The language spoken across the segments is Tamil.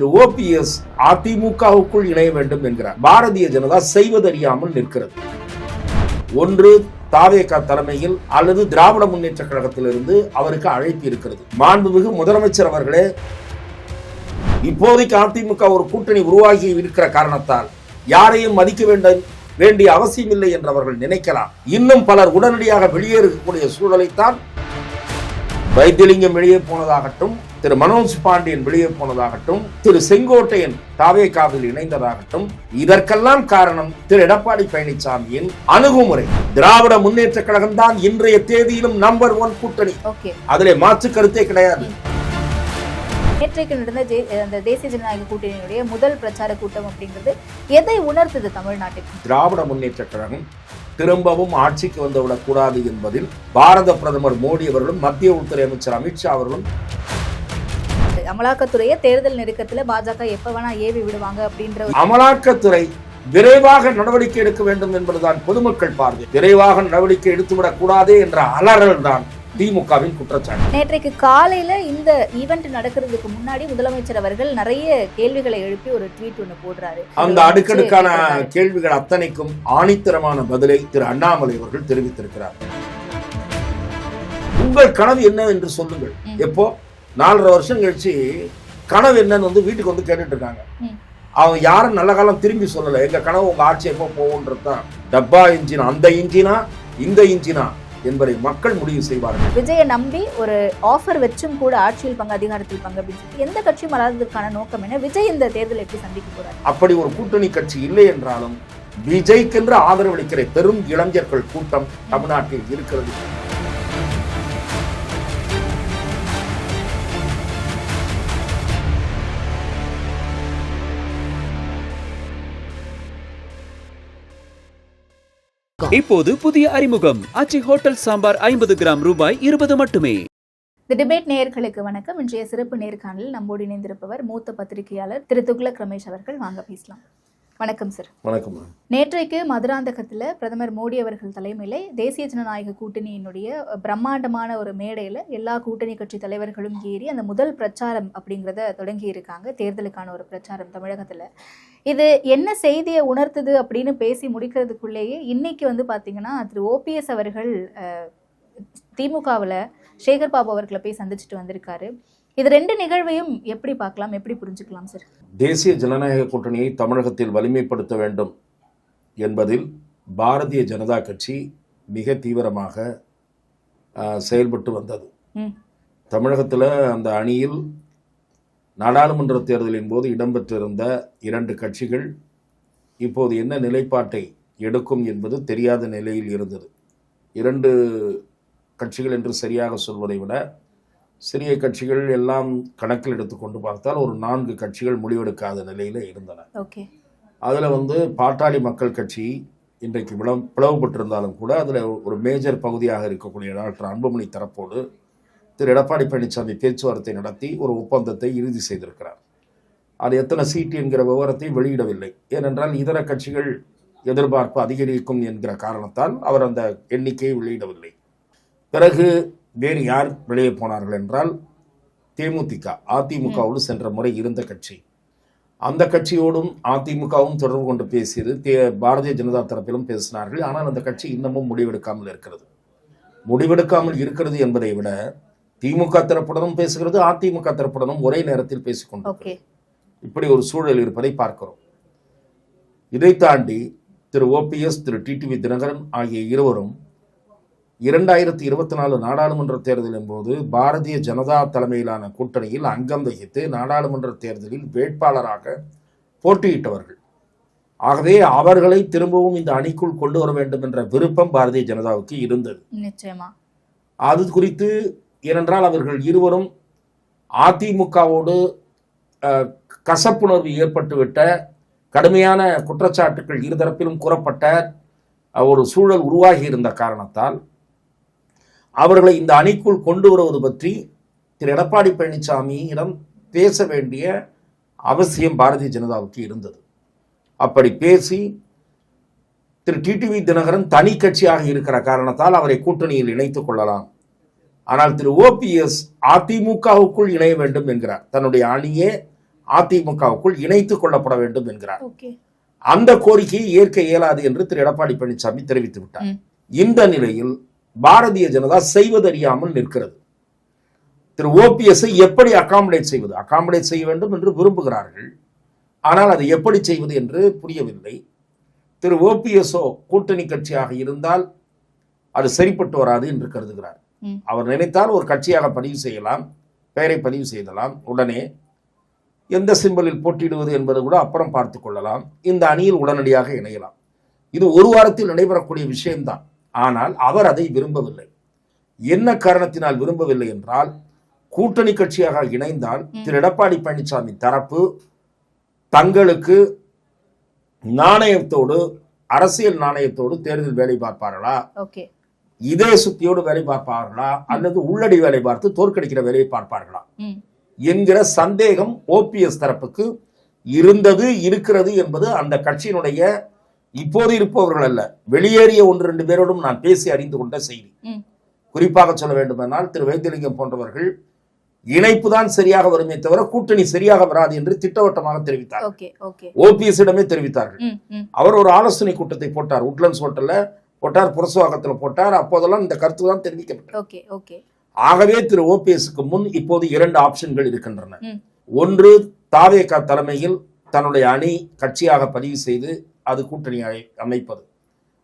திரு ஓபிஎஸ் அதிமுகவுக்குள் இணைய வேண்டும் என்கிறார். பாரதிய ஜனதா செய்வதறியாமல் நிற்கிறது. ஒன்று தாவேகா தலைமையில் அல்லது திராவிட முன்னேற்ற கழகத்திலிருந்து அவருக்கு அழைப்பு இருக்கிறது. மாண்புமிகு முதலமைச்சர் அவர்களே இப்போதைக்கு அதிமுக ஒரு கூட்டணி உருவாகி இருக்கிற காரணத்தால் யாரையும் மதிக்க வேண்டும் வேண்டிய அவசியம் இல்லை என்று அவர்கள் நினைக்கலாம். இன்னும் பலர் உடனடியாக வெளியேறக்கூடிய சூழலைத்தான் வைத்தியலிங்கம் வெளியே போனதாகட்டும் திரு மனோஜ் பாண்டியன் வெளியே போனதாகட்டும் திரு செங்கோட்டையன் தாவேகாவில் இணைந்ததாகட்டும் இதற்கெல்லாம் காரணம் திரு எடப்பாடி பழனிசாமியின் அணுகுமுறை. திராவிட முன்னேற்ற கழகம் தான் இன்றைய தேதியிலும் நம்பர் ஒன் கூட்டணி. அதிலே மாற்று கருத்தே கிடையாது. நேற்றைக்கு நடந்த அந்த தேசிய ஜனநாயக கூட்டணியினுடைய முதல் பிரச்சார கூட்டம் அப்படிங்கிறது எதை உணர்த்துது தமிழ்நாட்டுக்கு திராவிட முன்னேற்ற கழகம் திரும்பவும் ஆட்சிக்கு வந்துவிடக் கூடாது என்பதில் பாரத பிரதமர் மோடி அவர்களும் மத்திய உள்துறை அமைச்சர் அமித்ஷா அவர்களும் அமலாக்கத்துறையை தேர்தல் நெருக்கத்துல பாஜக எப்ப வேணா ஏவி விடுவாங்க அப்படின்ற அமலாக்கத்துறை விரைவாக நடவடிக்கை எடுக்க வேண்டும் என்பதுதான் பொதுமக்கள் பார்வை. விரைவாக நடவடிக்கை எடுத்துவிடக் கூடாதே என்ற அலறல் தான் திமுகவின் குற்றச்சாட்டு. நேற்றைக்கு காலையில இந்த ஈவெண்ட் நடக்கிறதுக்கு முன்னாடி முதலமைச்சர் அவர்கள் நிறைய கேள்விகளை எழுப்பி ஒரு ட்வீட் ஒண்ணு போடுறாரு. அந்த அடுக்கடுக்கான கேள்விகள் அத்தனைக்கும் ஆணித்தரமான பதிலை திரு அண்ணாமலை அவர்கள் தெரிவித்திருக்கிறார். உங்கள் கனவு என்ன என்று சொல்லுங்கள். எப்போ? நாலரை வருஷம் கழிச்சு கனவு என்னன்னு வந்து வீட்டுக்கு வந்து கேட்டுட்டு இருக்காங்க. அவங்க யாரும் நல்ல காலம் திரும்பி சொல்லல. எங்க கனவு உங்க ஆட்சி எப்போ போகுன்றது தான். டப்பா இன்ஜினா அந்த இன்ஜினா இந்த இன்ஜினா. என்பதை மக்கள் முடிவு செய்வார்கள். விஜயை நம்பி ஒரு ஆஃபர் வச்சும் கூட ஆட்சியில் பங்கு அதிகாரத்தில் பங்கு அப்படின்னு சொல்லி எந்த கட்சியும் வராததுக்கான நோக்கம் என்ன? விஜய் இந்த தேர்தலை எப்படி சந்திக்க போறாரு? அப்படி ஒரு கூட்டணி கட்சி இல்லை என்றாலும் விஜய்க்கென்று ஆதரவளிக்கிற பெரும் இளைஞர்கள் கூட்டம் தமிழ்நாட்டில் இருக்கிறது. இப்போது புதிய அறிமுகம். அச்சி ஹோட்டல் சாம்பார் ஐம்பது கிராம் ரூபாய் இருபது மட்டுமே. தி டிபேட் நேயர்களுக்கு வணக்கம். இன்றைய சிறப்பு நேர்காணலில் நம்மோடு இணைந்திருப்பவர் மூத்த பத்திரிகையாளர் திரு துக்ளக் ரமேஷ் அவர்கள். வாங்க பேசலாம். வணக்கம் சார் வணக்கம் நேற்றைக்கு மதுராந்தகத்தில் பிரதமர் மோடி அவர்கள் தலைமையில் தேசிய ஜனநாயக கூட்டணியினுடைய பிரம்மாண்டமான ஒரு மேடையில் எல்லா கூட்டணி கட்சி தலைவர்களும் ஏறி அந்த முதல் பிரச்சாரம் அப்படிங்கிறத தொடங்கி இருக்காங்க தேர்தலுக்கான ஒரு பிரச்சாரம் தமிழகத்தில். இது என்ன செய்தியை உணர்த்துது அப்படின்னு பேசி முடிக்கிறதுக்குள்ளேயே இன்னைக்கு வந்து பார்த்தீங்கன்னா திரு. ஓபிஎஸ் அவர்கள் திமுகவில் சேகர் பாபு அவர்களை போய் சந்திச்சுட்டு வந்திருக்காரு. இது ரெண்டு நிகழ்வையும் எப்படி பார்க்கலாம் எப்படி புரிஞ்சுக்கலாம் சார் தேசிய ஜனநாயக கூட்டணியை தமிழகத்தில் வலிமைப்படுத்த வேண்டும் என்பதில் பாரதிய ஜனதா கட்சி மிக தீவிரமாக செயல்பட்டு வந்தது. தமிழகத்தில் அந்த அணியில் நாடாளுமன்ற தேர்தலின் போது இடம்பெற்றிருந்த இரண்டு கட்சிகள் இப்போது என்ன நிலைப்பாட்டை எடுக்கும் என்பது தெரியாத நிலையில் இருந்தது. இரண்டு கட்சிகள் என்று சரியாக சொல்வதை விட சிறிய கட்சிகள் எல்லாம் கணக்கில் எடுத்துக்கொண்டு பார்த்தால் ஒரு நான்கு கட்சிகள் முடிவெடுக்காத நிலையில் இருந்தன. அதில் வந்து பாட்டாளி மக்கள் கட்சி இன்றைக்கு பிளவு பிளவுபட்டிருந்தாலும் கூட அதில் ஒரு மேஜர் பகுதியாக இருக்கக்கூடிய டாக்டர் அன்புமணி தரப்போடு திரு எடப்பாடி பழனிசாமி பேச்சுவார்த்தை நடத்தி ஒரு ஒப்பந்தத்தை இறுதி செய்திருக்கிறார். அது எத்தனை சீட்டு என்கிற விவரத்தை வெளியிடவில்லை. ஏனென்றால் இதர கட்சிகள் எதிர்பார்ப்பு அதிகரிக்கும் என்கிற காரணத்தால் அவர் அந்த எண்ணிக்கையை வெளியிடவில்லை. பிறகு வேறு யார் வெளியே போனார்கள் என்றால் தேமுதிக அதிமுகவோடு சென்ற முறை இருந்த கட்சி. அந்த கட்சியோடும் அதிமுகவும் தொடர்பு கொண்டு பேசியது தே பாரதிய ஜனதா தரப்பிலும் பேசினார்கள். ஆனால் அந்த கட்சி இன்னமும் முடிவெடுக்காமல் இருக்கிறது. முடிவெடுக்காமல் இருக்கிறது என்பதை விட திமுக தரப்புடனும் பேசுகிறது அதிமுக தரப்புடனும் ஒரே நேரத்தில் பேசிக்கொண்டு இப்படி ஒரு சூழல் இருப்பதை பார்க்கிறோம். இதை தாண்டி திரு ஓபிஎஸ் திரு டிடிவி தினகரன் ஆகிய இருவரும் இரண்டாயிரத்தி இருபத்தி நாலு நாடாளுமன்ற தேர்தலின் போது பாரதிய ஜனதா தலைமையிலான கூட்டணியில் அங்கம் வகித்து நாடாளுமன்ற தேர்தலில் வேட்பாளராக போட்டியிட்டவர்கள். ஆகவே அவர்களை திரும்பவும் இந்த அணிக்குள் கொண்டு வர வேண்டும் என்ற விருப்பம் பாரதிய ஜனதாவுக்கு இருந்தது. நிச்சயமா. அது குறித்து ஏனென்றால் அவர்கள் இருவரும் அதிமுகவோடு கசப்புணர்வு ஏற்பட்டுவிட்ட கடுமையான குற்றச்சாட்டுகள் இருதரப்பிலும் கூறப்பட்ட ஒரு சூழல் உருவாகி இருந்த காரணத்தால் அவர்களை இந்த அணிக்குள் கொண்டு வருவது பற்றி திரு எடப்பாடி பழனிசாமியிடம் பேச வேண்டிய அவசியம் பாரதிய ஜனதாவுக்கு இருந்தது. அப்படி பேசி திரு டிடிவி தினகரன் தனி கட்சியாக இருக்கிற காரணத்தால் அவரை கூட்டணியில் இணைத்துக் கொள்ளலாம். ஆனால் திரு ஓபிஎஸ் அதிமுகவுக்குள் இணைய வேண்டும் என்கிறார். தன்னுடைய அணியே அதிமுகவுக்குள் இணைத்துக் கொள்ளப்பட வேண்டும் என்கிறார். அந்த கோரிக்கையை ஏற்க இயலாது என்று திரு எடப்பாடி பழனிசாமி தெரிவித்து விட்டார். இந்த நிலையில் பாரதிய ஜனதா செய்வதறியாமல் நிற்கிறது. திரு ஓபிஎஸ் எப்படி அகாமடேட் செய்வது? அகாமடேட் செய்ய வேண்டும் என்று விரும்புகிறார்கள். ஆனால் அதை எப்படி செய்வது என்று புரியவில்லை. திரு ஓபிஎஸ்ஓ கூட்டணி கட்சியாக இருந்தால் அது சரிப்பட்டு வராது என்று கருதுகிறார். அவர் நினைத்தால் ஒரு கட்சியாக பதிவு செய்யலாம் பெயரை பதிவு செய்யலாம் உடனே எந்த சிம்பலில் போட்டியிடுவது என்பது கூட அப்புறம் பார்த்து கொள்ளலாம். இந்த அணியில் உடனடியாக இணையலாம். இது ஒரு வாரத்தில் நடைபெறக்கூடிய விஷயம்தான். ஆனால் அவர் அதை விரும்பவில்லை. என்ன காரணத்தினால் விரும்பவில்லை என்றால் கூட்டணி கட்சியாக இணைந்தால் திரு எடப்பாடி பழனிசாமி தரப்பு தங்களுக்கு நாணயத்தோடு அரசியல் நாணயத்தோடு தேர்தல் வேலை பார்ப்பார்களா? இதே சுத்தியோடு வேலை பார்ப்பார்களா? அல்லது உள்ளடி வேலை பார்த்து தோற்கடிக்கிற வேலையை பார்ப்பார்களா? என்கிற சந்தேகம் ஓபிஎஸ் தரப்புக்கு இருந்தது இருக்கிறது என்பது அந்த கட்சியினுடைய இப்போது இருப்பவர்கள் அல்ல. வெளியேறிய ஒன்று ரெண்டு பேரோடும் நான் பேசி அறிந்து கொண்ட செய்தி. குறிப்பாக சொல்ல வேண்டுமென்றால் திரு வைத்தியலிங்கம் போன்றவர்கள் இணைப்பு தான் சரியாக வருமே தவிர கூட்டணி சரியாக வராது என்று திட்டவட்டமாக தெரிவித்தார் ஓகே ஓகே. ஓபிஎஸ் இடமே தெரிவித்தார்கள் அவர் ஒரு ஆலோசனை கூட்டத்தை போட்டார். உட்லண்ட்ஸ் ஹோட்டல்ல போட்டார் புரசுவாக்கத்தில் போட்டார். அப்போதெல்லாம் இந்த கருத்து தான் தெரிவிக்கப்பட்டது. ஆகவே திரு ஓபிஎஸ்க்கு முன் இப்போது இரண்டு ஆப்ஷன்கள் இருக்கின்றன. ஒன்று தாவேகா தலைமையில் தன்னுடைய அணி கட்சியாக பதிவு செய்து அது கூட்டணி அழை- அமைப்பது.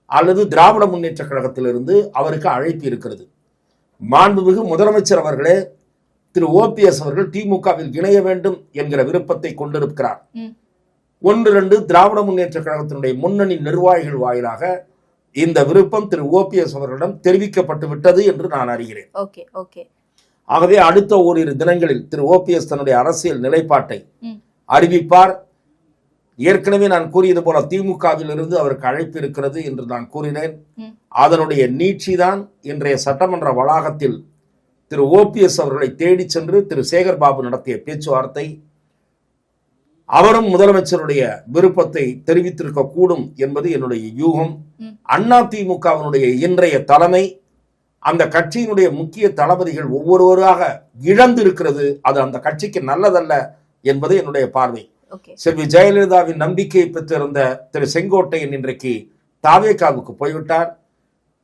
அல்லது திராவிட முன்னேற்ற கழகத்திலிருந்து அவருக்கு அழைப்பு இருக்கிறது. மாண்புமிகு முதலமைச்சர் அவர்களே திரு ஓபிஎஸ் அவர்கள் திமுகவில் இணைய வேண்டும் என்கிற விருப்பத்தை கொண்டிருக்கிறார். ஒன்று ரெண்டு திராவிட முன்னேற்ற கழகத்தினுடைய முன்னணி நிர்வாகிகள் வாயிலாக இந்த விருப்பம் திரு ஓபிஎஸ் அவர்களிடம் தெரிவிக்கப்பட்டு விட்டது என்று நான் அறிகிறேன். Okay okay. ஆகவே அடுத்த ஓரிரு தினங்களில் திரு ஓபிஎஸ் தன்னுடைய அரசியல் நிலைப்பாட்டை அறிவிப்பார். ஏற்கனவே நான் கூறியது போல திமுகவில் இருந்து அவருக்கு அழைப்பு இருக்கிறது என்று நான் கூறினேன். அதனுடைய நீட்சிதான் இன்றைய சட்டமன்ற வளாகத்தில் திரு ஓபிஎஸ் அவர்களை தேடிச் சென்று திரு சேகர் பாபு நடத்திய பேச்சுவார்த்தை அவரும் முதலமைச்சருடைய விருப்பத்தை தெரிவித்திருக்க கூடும் என்பது என்னுடைய யூகம். அண்ணா திமுகவினுடைய இன்றைய தலைமை அந்த கட்சியினுடைய முக்கிய தளபதிகள் ஒவ்வொருவராக இழந்து இருக்கிறது அது அந்த கட்சிக்கு நல்லதல்ல என்பது என்னுடைய பார்வை. செல்வி ஜெயலலிதாவின் நம்பிக்கையை பெற்றிருந்த திரு செங்கோட்டையன் இன்றைக்கு தாவேகாவுக்கு போய்விட்டார்.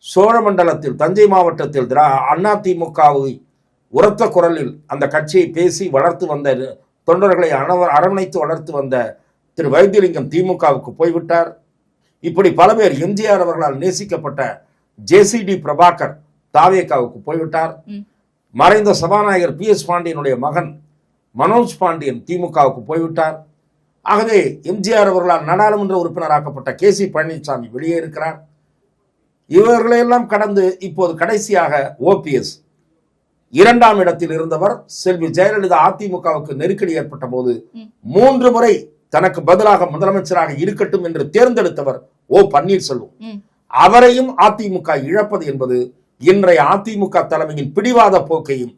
சோழமண்டலத்தில் தஞ்சை மாவட்டத்தில் திரா அதிமுகவை உரத்த குரலில் அந்த கட்சியை பேசி வளர்த்து வந்த தொண்டர்களை அணவ அரவணைத்து வளர்த்து வந்த திரு வைத்தியலிங்கம் திமுகவுக்கு போய்விட்டார். இப்படி பல பேர் எம்ஜிஆர் அவர்களால் நேசிக்கப்பட்ட ஜேசிடி பிரபாகர் தாவேகாவுக்கு போய்விட்டார். மறைந்த சபாநாயகர் பி எஸ் பாண்டியனுடைய மகன் மனோஜ் பாண்டியன் திமுகவுக்கு போய்விட்டார். ஆகவே எம்ஜிஆர் அவர்களால் நாடாளுமன்ற உறுப்பினராக்கப்பட்ட கே சி பழனிசாமி வெளியே இருக்கிறார். இவர்களையெல்லாம் கடந்து இப்போது கடைசியாக ஓபிஎஸ் இரண்டாம் இடத்தில் இருந்தவர் செல்வி ஜெயலலிதா அதிமுகவுக்கு நெருக்கடி ஏற்பட்ட போது. மூன்று முறை தனக்கு பதிலாக முதலமைச்சராக இருக்கட்டும் என்று தேர்ந்தெடுத்தவர் ஓ பன்னீர்செல்வம். அவரையும் அதிமுக இழப்பது என்பது இன்றைய அதிமுக தலைமையின் பிடிவாத போக்கையும்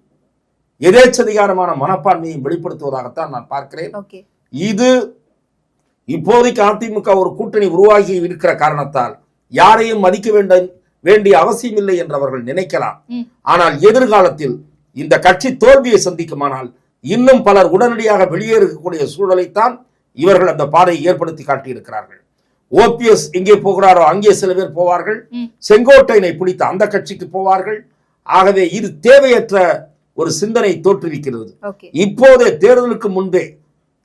எதேச்சதிகாரமான மனப்பான்மையும் வெளிப்படுத்துவதாகத்தான் நான் பார்க்கிறேன். இது இப்போதைக்கு அதிமுக ஒரு கூட்டணி உருவாகி இருக்கிற காரணத்தால் யாரையும் மதிக்க வேண்டும் வேண்டிய அவசியம் இல்லை என்று அவர்கள் நினைக்கலாம். ஆனால் எதிர்காலத்தில் இந்த கட்சி தோல்வியை சந்திக்குமானால் இன்னும் பலர் உடனடியாக வெளியேறக்கூடிய சூழலைத்தான் இவர்கள் அந்த பாதையை ஏற்படுத்தி காட்டியிருக்கிறார்கள். ஓபிஎஸ் எங்கே போகிறாரோ அங்கே சில பேர் போவார்கள். செங்கோட்டையனை பிடித்த அந்த கட்சிக்கு போவார்கள். ஆகவே இது தேவையற்ற ஒரு சிந்தனை தோற்றுவிக்கிறது. இப்போதே தேர்தலுக்கு முன்பே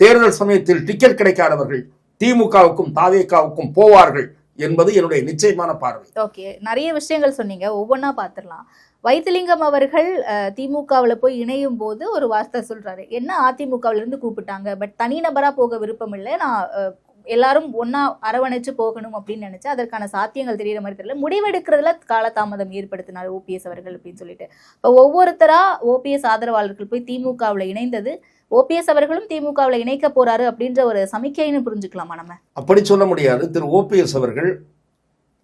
தேர்தல் சமயத்தில் டிக்கெட் கிடைக்காதவர்கள் திமுகவுக்கும் தாவேகாவுக்கும் போவார்கள் என்பது என்னுடைய நிச்சயமான பார்வை. ஓகே நிறைய விஷயங்கள் சொன்னீங்க. ஒவ்வொன்றா பார்த்துடலாம். வைத்திலிங்கம் அவர்கள் திமுகவில் போய் இணையும் போது ஒரு வார்த்தை சொல்றாரு. என்ன அதிமுகவுல இருந்து கூப்பிட்டாங்க? பட் தனிநபராக போக விருப்பம் இல்லை. நான் எல்லாரும் ஒன்னா அரவணைச்சு போகணும் அப்படின்னு நினைச்சு அதற்கான சாத்தியங்கள் தெரியற மாதிரி தெரியல. முடிவெடுக்கிறதுல காலதாமதம் ஏற்படுத்தினார் ஓபிஎஸ் அவர்கள் அப்படின்னு சொல்லிட்டு. இப்போ ஒவ்வொருத்தரா ஓபிஎஸ் ஆதரவாளர்கள் போய் திமுகவில் இணைந்தது ஓபிஎஸ் அவர்களும் திமுகவில் இணைக்க போறாரு அப்படின்ற ஒரு சமிக்கைன்னு புரிஞ்சுக்கலாமா நம்ம? அப்படி சொல்ல முடியாது. திரு ஓபிஎஸ் அவர்கள்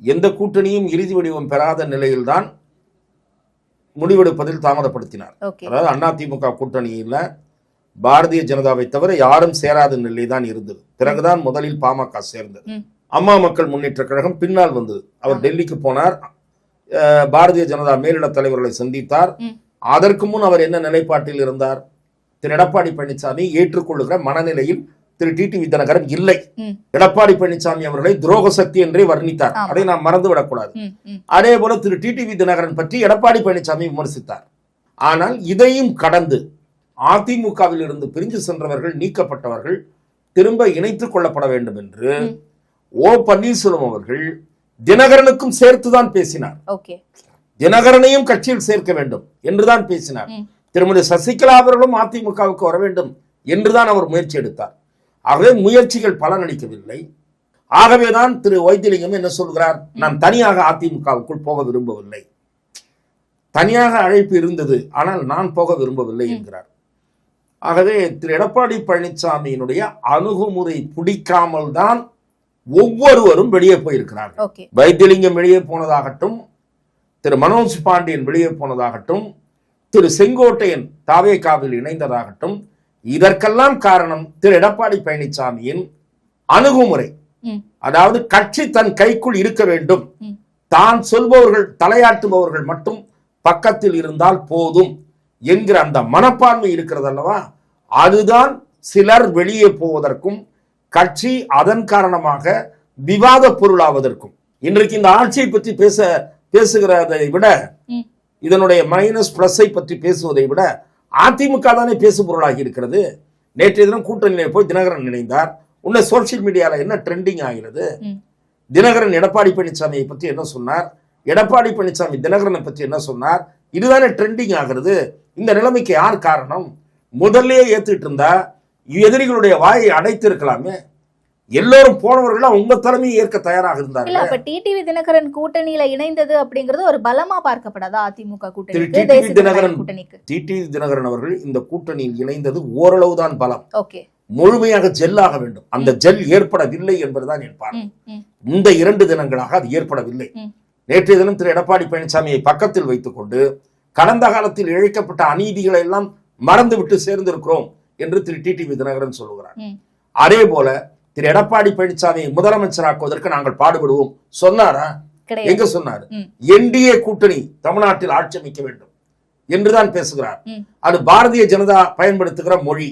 எந்த கூட்டணியும் இறுதி வடிவம் பெறாத நிலையில்தான் முடிவெடுப்பதில் தாமதப்படுத்தினார். அதாவது அதிமுக கூட்டணியில் பாரதிய ஜனதாவை தவிர யாரும் சேராத நிலை தான் இருந்தது. பிறகுதான் முதலில் பாமக சேர்ந்தது. அம்மா மக்கள் முன்னேற்ற கழகம் பின்னால் வந்தது. அவர் டெல்லிக்கு போனார். பாரதிய ஜனதா மேலிட தலைவர்களை சந்தித்தார். அதற்கு முன் அவர் என்ன நிலைப்பாட்டில் இருந்தார்? திரு எடப்பாடி பழனிசாமி ஏற்றுக்கொள்ளுகிற மனநிலையில் திரு டிடிவி தினகரன் இல்லை ம். எடப்பாடி பழனிசாமி அவர்களை துரோக சக்தி என்றே வர்ணித்தார். அதை நாம் மறந்து விடக்கூடாது அதே போல திரு டிடிவி தினகரன் பற்றி எடப்பாடி பழனிசாமி விமர்சித்தார் ஆனால் இதையும் கடந்து அதிமுகவில் இருந்து பிரிஞ்சு சென்றவர்கள் நீக்கப்பட்டவர்கள் திரும்ப இணைத்துக் கொள்ளப்பட வேண்டும் என்று. ஓ பன்னீர்செல்வம் அவர்கள் தினகரனுக்கும் சேர்த்துதான் பேசினார் தினகரனையும் கட்சியில் சேர்க்க வேண்டும் என்றுதான் பேசினார். திருமதி சசிகலா அவர்களும் அதிமுகவுக்கு வர வேண்டும் என்றுதான் அவர் முயற்சி எடுத்தார். ஆகவே முயற்சிகள் பலனளிக்கவில்லை. ஆகவேதான் திரு வைத்திலிங்கம் என்ன சொல்கிறார்? நான் தனியாக அதிமுகவுக்குள் போக விரும்பவில்லை. தனியாக அழைப்பு இருந்தது ஆனால் நான் போக விரும்பவில்லை என்கிறார். ஆகவே திரு எடப்பாடி பழனிசாமியினுடைய அணுகுமுறை பிடிக்காமல் தான் ஒவ்வொருவரும் வெளியே போயிருக்கிறார்கள். ஓகே. வைத்தியலிங்கம் வெளியே போனதாகட்டும் திரு மனோஜ் பாண்டியன் வெளியே போனதாகட்டும் திரு செங்கோட்டையன் தாவேகாவில் இணைந்ததாகட்டும் இதற்கெல்லாம் காரணம் திரு எடப்பாடி பழனிசாமியின் அணுகுமுறை. அதாவது கட்சி தன் கைக்குள் இருக்க வேண்டும். தான் சொல்பவர்கள் தலையாட்டுபவர்கள் மட்டும் பக்கத்தில் இருந்தால் போதும் என்கிற அந்த மனப்பான்மை இருக்கிறது அல்லவா அதுதான் சிலர் வெளியே போவதற்கும் கட்சி அதன் காரணமாக விவாத பொருளாவதற்கும் இன்றைக்கு இந்த ஆட்சியை பற்றி பேச பேசுகிறதை விட. இதனுடைய மைனஸ் பிளஸை பற்றி பேசுவதை விட அதிமுக தானே பேசு பொருளாகி இருக்கிறது. நேற்றைய தினம் கூட்டணியிலே போய் தினகரன் இணைந்தார். உன்ன சோசியல் மீடியால என்ன ட்ரெண்டிங் ஆகிறது. தினகரன் எடப்பாடி பழனிசாமியை பற்றி என்ன சொன்னார்? எடப்பாடி பழனிசாமி தினகரனை பற்றி என்ன சொன்னார்? இதுதானே ட்ரெண்டிங் ஆகிறது. இந்த நிலைமைக்கு யார் காரணம்? முதல்லயே ஏத்துட்டு இருந்தா எதிரிகளுடைய வாயை அடைத்து இருக்கலாமே எல்லோரும் போனவர்கள் உங்க தலைமையை ஏற்க தயாராக இல்ல இருந்தார்கள் அப்ப டிடிவி தினகரன் கூட்டணியில இணைந்தது அப்படிங்கிறது ஒரு பலமா பார்க்கப்படாதா அதிமுக திரு தேசிய டிடிவி தினகரன் கூட்டணிக்கு? தினகரன் அவர்கள் இந்த கூட்டணியில் இணைந்தது ஓரளவுதான் பலம். ஓகே. முழுமையாக ஜெல்லாக வேண்டும். அந்த ஜெல் ஏற்படவில்லை என்பதுதான் என் பார்வை. இந்த இரண்டு தினங்களாக அது ஏற்படவில்லை. நேற்றைய தினம் திரு எடப்பாடி பழனிசாமியை பக்கத்தில் வைத்துக்கொண்டு கடந்த காலத்தில் இழைக்கப்பட்ட அநீதிகளை எல்லாம் மறந்துவிட்டு சேர்ந்திருக்கிறோம் என்று திரு டிடிவி தினகரன் சொல்லுகிறார். அதே போல திரு எடப்பாடி பழனிசாமியை முதலமைச்சராக்குவதற்கு நாங்கள் பாடுபடுவோம். சொன்னாரா? எங்க சொன்னாரு. என்டிஏ கூட்டணி தமிழ்நாட்டில் ஆட்சி அமைக்க வேண்டும் என்றுதான் பேசுகிறார். அது பாரதிய ஜனதா பயன்படுத்துகிற மொழி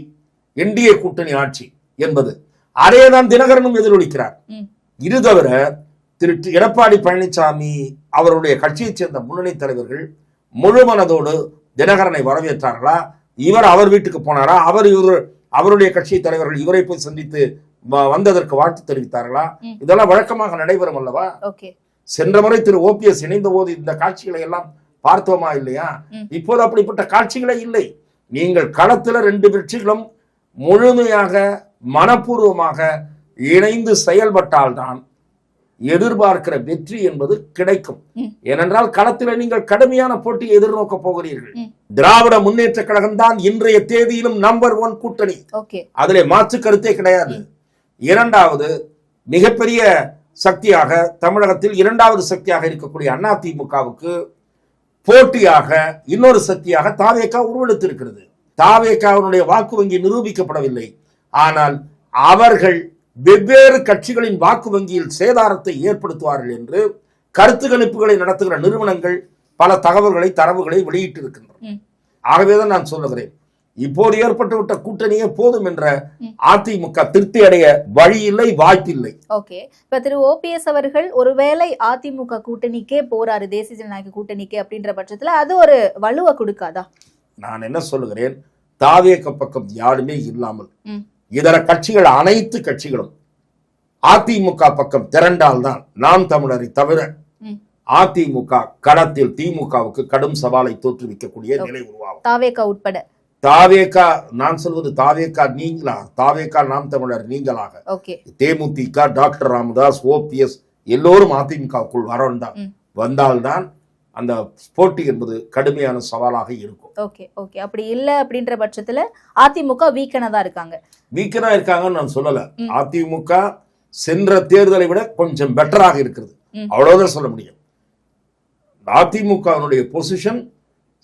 என்டிஏ கூட்டணி ஆட்சி என்பது. அதேதான் தினகரனும் எதிரொலிக்கிறார். இது தவிர திரு எடப்பாடி பழனிசாமி அவருடைய கட்சியைச் சேர்ந்த முன்னணி தலைவர்கள் முழு மனதோடு தினகரனை வரவேற்றார்களா? இவர் அவர் வீட்டுக்கு போனாரா? அவர் இவர் அவருடைய கட்சி தலைவர்கள் இவரை போய் சந்தித்து வந்ததற்கு வாழ்த்து தெரிவித்தார்களா. இதெல்லாம் வழக்கமாக நடைபெறும் அல்லவா? சென்ற முறை திரு ஓபிஎஸ் இணைந்த போது இந்த காட்சிகளை எல்லாம் பார்த்தோமா இல்லையா. இப்போது அப்படிப்பட்ட காட்சிகளே இல்லை. நீங்கள் களத்துல ரெண்டு கட்சிகளும் முழுமையாக மனப்பூர்வமாக இணைந்து செயல்பட்டால்தான் எதிர்பார்க்கிற வெற்றி என்பது கிடைக்கும். ஏனென்றால் களத்தில் நீங்கள் கடுமையான போட்டியை எதிர்நோக்க போகிறீர்கள். திராவிட முன்னேற்ற கழகம் தான் இன்றைய தேதியிலும் நம்பர் ஒன் கூட்டணி. அதிலே மாற்று கருத்தே கிடையாது. இரண்டாவது மிகப்பெரிய சக்தியாக தமிழகத்தில் இரண்டாவது சக்தியாக இருக்கக்கூடிய அதிமுகவுக்கு போட்டியாக இன்னொரு சக்தியாக தாவேக்கா உருவெடுத்திருக்கிறது. தாவேக்காவினுடைய வாக்கு வங்கி நிரூபிக்கப்படவில்லை. ஆனால் அவர்கள் வெவ்வேறு கட்சிகளின் வாக்கு வங்கியில் சேதாரத்தை ஏற்படுத்துவார்கள் என்று கருத்து கணிப்புகளை நடத்துகிற நிறுவனங்கள் பல தகவல்களை தரவுகளை வெளியிட்டிருக்கின்றன. ஆகவேதான் நான் சொல்லுகிறேன். இப்போது ஏற்பட்டுவிட்ட கூட்டணியே போதும் என்ற. அதிமுக திருப்தி அடைய வழி இல்லை வாய்ப்பில்லை. ஓகே. இப்ப திரு ஓபிஎஸ் அவர்கள் ஒருவேளை அதிமுக கூட்டணிக்கே போறாரு தேசிய ஜனநாயக கூட்டணிக்கு அப்படின்ற பட்சத்துல அது ஒரு வலுவை கொடுக்காதா? நான் என்ன சொல்லுகிறேன்? தாவேக்க பக்கம் யாருமே இல்லாமல். இதர கட்சிகள் அனைத்து கட்சிகளும் அதிமுக பக்கம் திரண்டால்தான் நாம் தமிழரை தவிர. அதிமுக களத்தில் திமுகவுக்கு கடும் சவாலை தோற்றுவிக்கக்கூடிய நிலை உருவாகும். தாவேகா உட்பட. தாவேக்கா நான் சொல்வது தாவேக்கா நீங்களா? தாவேக்கா நாம் தமிழர் நீங்களாக. தேமுதிக டாக்டர் ராமதாஸ் ஓபிஎஸ் எல்லோரும் அதிமுகவுக்குள் வரணும் ம். வந்தால்தான் அந்த போட்டி என்பது கடுமையான சவாலாக இருக்கும். Okay okay. அப்படி இல்ல அப்படின்ற பட்சத்துல அதிமுக வீக்கனா தான் இருக்காங்க. வீக்கனா இருக்காங்கன்னு நான் சொல்லல. அதிமுக சென்ற தேர்தலை விட கொஞ்சம் பெட்டராக இருக்கிறது. அவ்வளவுதான் சொல்ல முடியும். அதிமுகவினுடைய position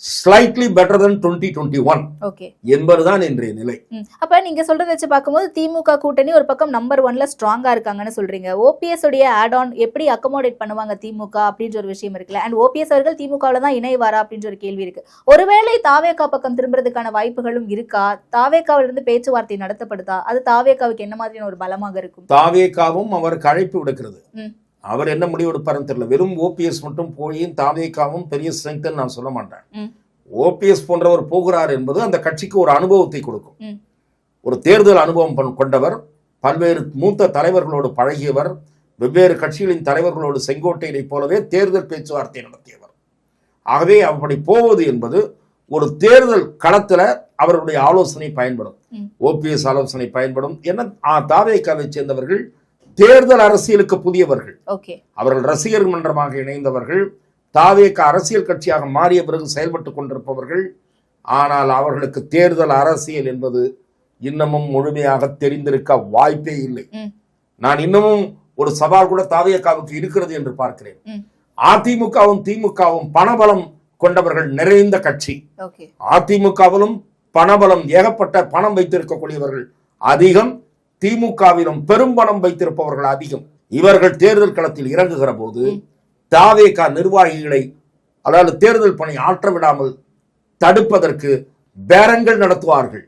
slightly better than twenty twenty one okay என்பதுதான் இன்றைய நிலை. அப்ப நீங்க சொல்றத வச்சு பார்க்கும்போது திமுக கூட்டணி ஒரு பக்கம் நம்பர் ஒன்ல ஸ்ட்ராங்கா இருக்காங்கன்னு சொல்றீங்க. ஓபிஎஸ் உடைய ஆட் ஆன் எப்படி அக்கமோடேட் பண்ணுவாங்க திமுக அப்படின்ற ஒரு விஷயம் இருக்குல்ல? அண்ட் ஓபிஎஸ் அவர்கள் திமுகவில் தான் இணைவாரா அப்படின்ற ஒரு கேள்வி இருக்கு. ஒருவேளை தாவேகா பக்கம் திரும்புறதுக்கான வாய்ப்புகளும் இருக்கா? தாவேகாவில இருந்து பேச்சுவார்த்தை நடத்தப்படுதா? அது தாவேகாவுக்கு என்ன மாதிரியான ஒரு பலமாக இருக்கும்? தாவேகாவும் அவருக்கு அழைப்பு விடுக்கிறது. அவர் என்ன முடிவு எடுப்பாருன்னு தெரியல. வெறும் ஓபிஎஸ் மட்டும் போய் தாவேகாவும் பெரிய ஸ்ட்ரென்த் நான் சொல்ல மாட்டேன். ஓபிஎஸ் போன்றவர் போகிறார் என்பது அந்த கட்சிக்கு ஒரு அனுபவத்தை கொடுக்கும். ஒரு தேர்தல் அனுபவம் கொண்டவர் பல்வேறு மூத்த தலைவர்களோடு பழகியவர் வெவ்வேறு கட்சிகளின் தலைவர்களோடு செங்கோட்டையனைப் போலவே தேர்தல் பேச்சுவார்த்தை நடத்தியவர். ஆகவே அப்படி போவது என்பது ஒரு தேர்தல் களத்துல அவருடைய ஆலோசனை பயன்படும். ஓபிஎஸ் ஆலோசனை பயன்படும். என்ன? தாவேக்காவை சேர்ந்தவர்கள் தேர்தல் அரசியலுக்கு புதியவர்கள். அவர்கள் ரசிகர் மன்றமாக இணைந்தவர்கள் தாவேக அரசியல் கட்சியாக மாறிய பிறகு செயல்பட்டு கொண்டிருப்பவர்கள். ஆனால் அவர்களுக்கு தேர்தல் அரசியல் என்பது இன்னமும் முழுமையாக தெரிந்திருக்க வாய்ப்பே இல்லை. நான் இன்னமும் ஒரு சவால் கூட தாவேக்காவுக்கு இருக்கிறது என்று பார்க்கிறேன். அதிமுகவும் திமுகவும் பணபலம் கொண்டவர்கள் நிறைந்த கட்சி. அதிமுகவிலும் பணபலம் ஏகப்பட்ட பணம் வைத்திருக்கக்கூடியவர்கள் அதிகம். திமுகவிலும் பெரும் பணம் வைத்திருப்பவர்கள் அதிகம் இவர்கள் தேர்தல் களத்தில் இறங்குகிற போது. தாவேகா நிர்வாகிகளை அதாவது தேர்தல் பணி ஆற்ற விடாமல் தடுப்பதற்கு பேரங்கள் நடத்துவார்கள்.